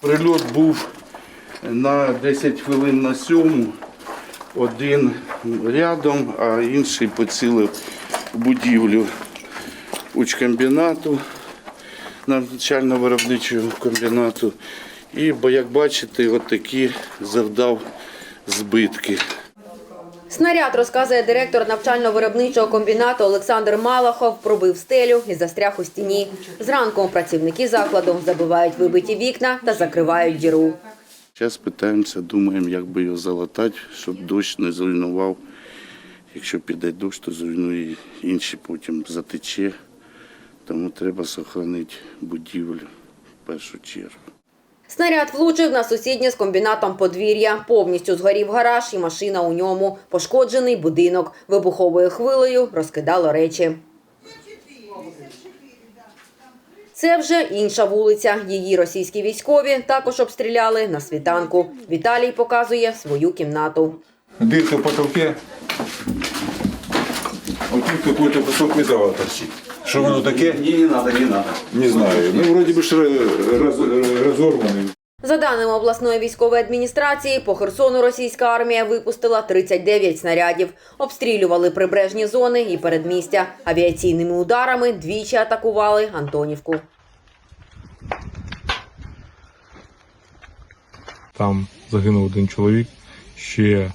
Прильот був на 10 хвилин на сьому, один рядом, а інший поцілив будівлю учкомбінату, навчально-виробничого комбінату. І, бо, як бачите, отакі завдав збитки. Снаряд, розказує директор навчально-виробничого комбінату Олександр Малахов, пробив стелю і застряг у стіні. Зранку працівники закладу забивають вибиті вікна та закривають діру. Зараз питаємося, думаємо, як би його залатати, щоб дощ не зруйнував. Якщо піде дощ, то зруйнує інші потім затече. Тому треба зберігати будівлю в першу чергу. Снаряд влучив на сусіднє з комбінатом подвір'я. Повністю згорів гараж і машина у ньому. Пошкоджений будинок. Вибуховою хвилею розкидало речі. Це вже інша вулиця. Її російські військові також обстріляли на світанку. Віталій показує свою кімнату. Дырка в потолке. Вот тут какой-то кусок вызова торчит. Что оно таке? Не надо, не надо. Не знаю. Ну, вроде бы ж раз, разорванный. За даними обласної військової адміністрації, по Херсону російська армія випустила 39 снарядів. Обстрілювали прибережні зони і передмістя. Авіаційними ударами двічі атакували Антонівку. Там загинув один чоловік, ще е,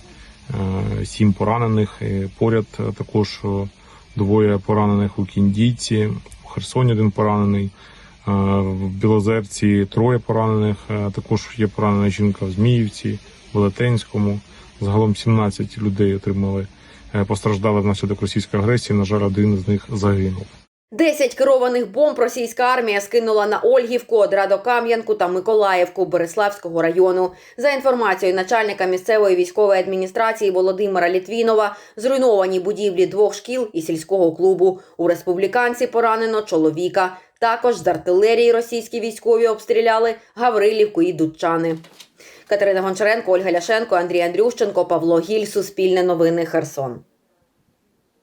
сім поранених. Поряд е, також е, двоє поранених у Кіндійці, у Херсоні один поранений, е, в Білозерці троє поранених. е, Також є поранена жінка в Зміївці, в Велетенському. Загалом 17 людей отримали, е, постраждали внаслідок російської агресії. На жаль, один з них загинув. Десять керованих бомб російська армія скинула на Ольгівку, Одрадокам'янку та Миколаївку Береславського району. За інформацією начальника місцевої військової адміністрації Володимира Літвінова, зруйновані будівлі двох шкіл і сільського клубу. У республіканці поранено чоловіка. Також з артилерії російські військові обстріляли Гаврилівку і Дудчани. Катерина Гончаренко, Ольга Ляшенко, Андрій Андрющенко, Павло Гіль. Суспільне новини. Херсон.